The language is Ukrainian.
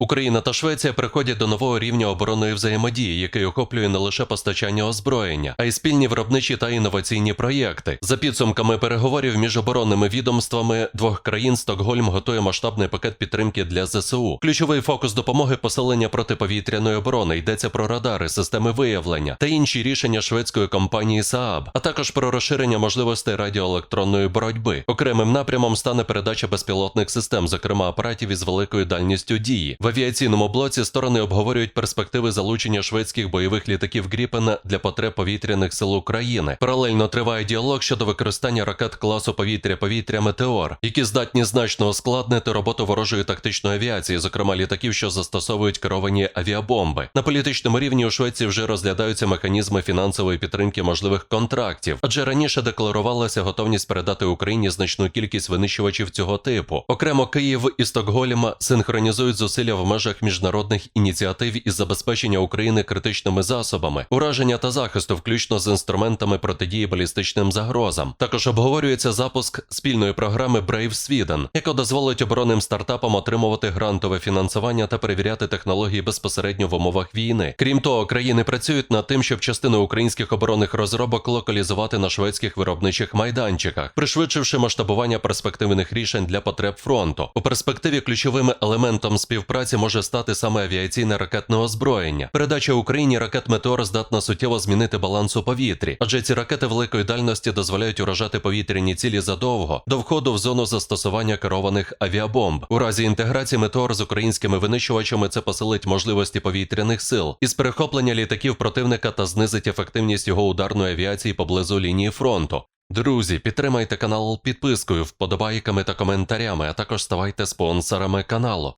Україна та Швеція приходять до нового рівня оборонної взаємодії, який охоплює не лише постачання озброєння, а й спільні виробничі та інноваційні проєкти. За підсумками переговорів між оборонними відомствами двох країн Стокгольм готує масштабний пакет підтримки для ЗСУ. Ключовий фокус допомоги посилення протиповітряної оборони йдеться про радари, системи виявлення та інші рішення шведської компанії Saab, а також про розширення можливостей радіоелектронної боротьби. Окремим напрямом стане передача безпілотних систем, зокрема апаратів із великою дальністю дії. Авіаційному блоці сторони обговорюють перспективи залучення шведських бойових літаків Гріпена для потреб повітряних сил України. Паралельно триває діалог щодо використання ракет класу повітря-повітря Метеор, які здатні значно ускладнити роботу ворожої тактичної авіації, зокрема літаків, що застосовують керовані авіабомби. На політичному рівні у Швеції вже розглядаються механізми фінансової підтримки можливих контрактів, адже раніше декларувалася готовність передати Україні значну кількість винищувачів цього типу. Окремо Київ і Стокгольм синхронізують зусилля в межах міжнародних ініціатив із забезпечення України критичними засобами, ураження та захисту, включно з інструментами протидії балістичним загрозам. Також обговорюється запуск спільної програми Brave Sweden, яка дозволить оборонним стартапам отримувати грантове фінансування та перевіряти технології безпосередньо в умовах війни. Крім того, країни працюють над тим, щоб частину українських оборонних розробок локалізувати на шведських виробничих майданчиках, пришвидшивши масштабування перспективних рішень для потреб фронту. У перспективі ключовим елементом співпраці може стати саме авіаційне ракетне озброєння. Передача Україні ракет Метеор здатна суттєво змінити баланс у повітрі, адже ці ракети великої дальності дозволяють уражати повітряні цілі задовго до входу в зону застосування керованих авіабомб. У разі інтеграції Метеор з українськими винищувачами це посилить можливості повітряних сил із перехоплення літаків противника та знизить ефективність його ударної авіації поблизу лінії фронту. Друзі, підтримайте канал підпискою, вподобайками та коментарями, а також ставайте спонсорами каналу.